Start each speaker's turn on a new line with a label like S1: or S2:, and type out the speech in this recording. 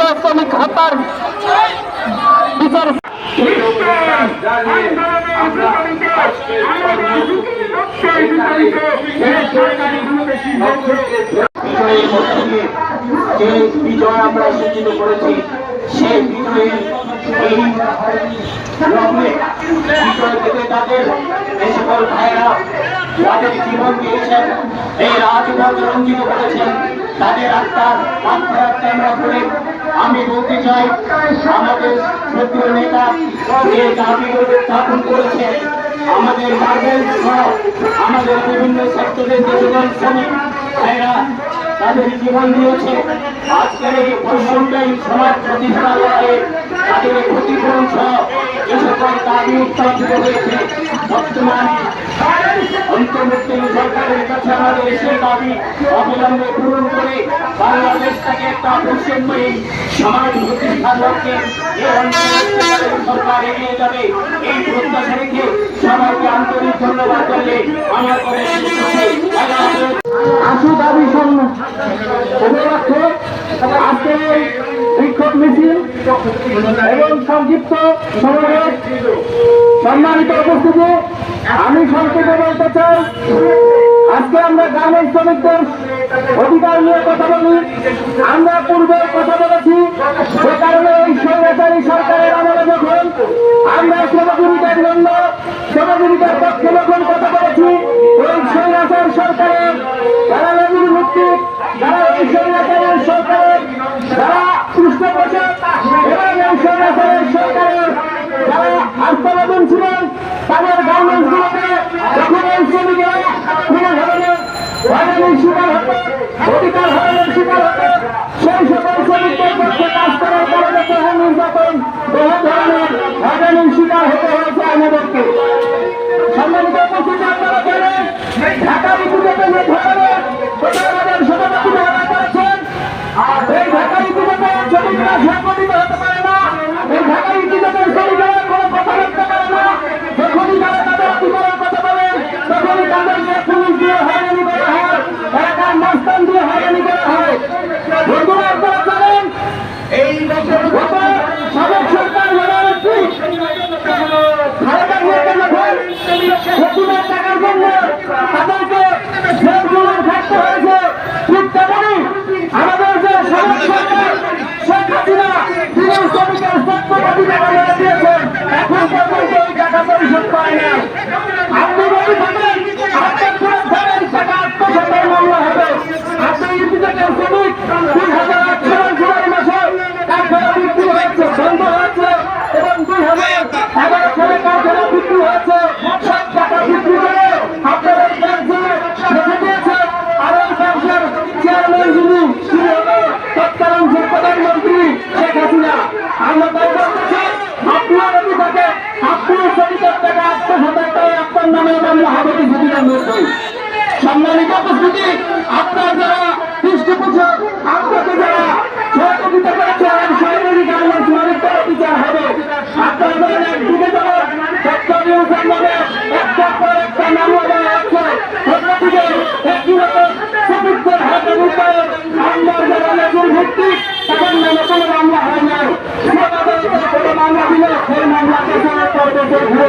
S1: আমরা শ্রমিক বিচার
S2: যে বিজয় আমরা সূচিত করেছি সেই বিজয়ের এই লগ্নে বিজয় তাদের যে সকল ভাইরা তাদের জীবন দিয়েছেন এই রাজপথ রঞ্জিত করেছেন। তাদের আত্মার আত্মার আত্মা আমরা করে আমি বলতে চাই, আমাদের সক্রিয় নেতা যে দাবিগুলো উত্থাপন করেছে, আমাদের গার্মেন্টস সহ আমাদের বিভিন্ন সেক্টরের যে সকল শ্রমিক ভাইরা তাদের জীবন দিয়েছে। আজকের এই বৈষম্যের সমাজ প্রতিষ্ঠা লড়াইয়ে তাদের ক্ষতিপূরণ সহ যে সকল দাবি উত্থাপিত হয়েছে, বর্তমান অন্তর্বর্তী সরকারের কাছে আমাদের সেই দাবি অবিলম্বে পূরণ করে বাংলাদেশটাকে একটা বৈষম্যহীন সমাজ প্রতিষ্ঠার লক্ষ্যে সরকার এগিয়ে যাবে। এই প্রত্যাশা রেখে সবাইকে আন্তরিক ধন্যবাদ জানিয়ে আমার।
S1: আশু দাবি বিক্ষোভ মিছিল এবং সংক্ষিপ্ত সমাবেশ, সম্মানিত উপস্থিতি। আমি সংক্ষেপে বলতে চাই, আজকে আমরা গ্রামের শ্রমিকদের অধিকার নিয়ে কথা বলি। আমরা পূর্বে কথা বলেছি, সে কারণে এই স্বৈরাচারী সরকারের আমলে যখন আমরা শ্রমজীবিকার জন্য শ্রমজীবিকার পক্ষে যখন সম্মানিত উপস্থিতি, আপনার যারা পৃষ্ঠপোষক, আপনাকে যারা সহযোগিতা করেছেন সহযোগিতা আমার সুরক্ষার বিচার হবে। আপনার যারা একদিকে যারা নাম আছে অন্যদিকে একই রকম শ্রমিকদের হাতে তখন নতুন মামলা হয় না কোনো মামলা দিলে সেই মামলাকে সরকার